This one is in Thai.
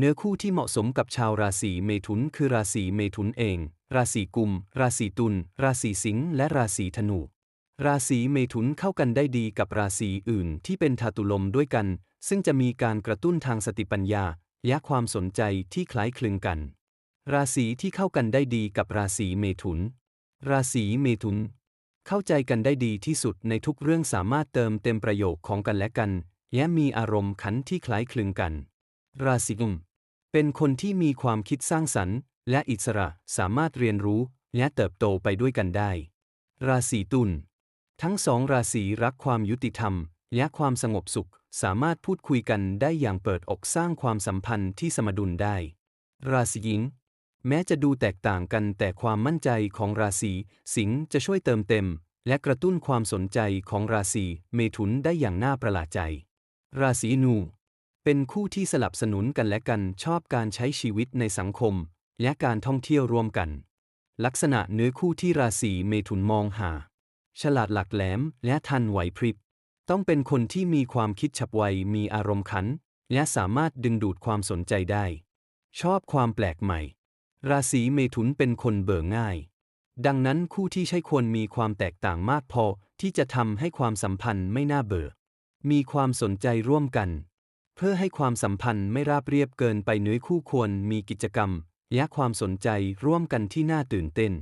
เนื้อคู่ที่เหมาะสมกับชาวราศีเมถุนคือราศีเมถุนเอง ราศีกุม ราศีตุล ราศีสิงห์ และราศีธนู ราศีเมถุนเข้ากันได้ดีกับราศีอื่นที่เป็นธาตุลมด้วยกัน ซึ่งจะมีการกระตุ้นทางสติปัญญา และความสนใจที่คล้ายคลึงกัน ราศีที่เข้ากันได้ดีกับราศีเมถุน ราศีเมถุน เข้าใจกันได้ดีที่สุดในทุกเรื่องสามารถเติมเต็มประโยคของกันและกัน และมีอารมณ์ขันที่คล้ายคลึงกัน ราศีกุม เป็นคนที่มีความคิดสร้างสรรค์ และอิสระสามารถเรียนรู้ และเติบโตไปด้วยกันได้ ราศีตุลทั้งสองราศีรักความยุติธรรม และความสงบสุข สามารถพูดคุยกันได้อย่างเปิดอกสร้างความสัมพันธ์ที่สมดุลได้ ราศีหญิง แม้จะดูแตกต่างกันแต่ความมั่นใจของราศีสิงห์จะช่วยเติมเต็ม และกระตุ้นความสนใจของราศีเมถุนได้อย่างน่าประหลาดใจ ราศีนู เป็นคู่ที่สลับสนุนกันและกันชอบการใช้ชีวิตในสังคม และการท่องเที่ยวร่วมกัน ลักษณะเนื้อคู่ที่ราศีเมถุนมองหา ฉลาดหลักแหลมและทันไหวพริบ ต้องเป็นคนที่มีความคิดฉับไวมีอารมณ์ขัน และสามารถดึงดูดความสนใจได้ ชอบความแปลกใหม่ ราศีเมถุนเป็นคนเบื่อง่าย ดังนั้นคู่ที่ใช่ควรมีความแตกต่างมากพอที่จะทำให้ความสัมพันธ์ไม่น่าเบื่อมีความสนใจร่วมกัน เพื่อให้ความสัมพันธ์ไม่ราบเรียบเกินไปเนื้อคู่ควรมีกิจกรรม และความสนใจร่วมกันที่น่าตื่นเต้น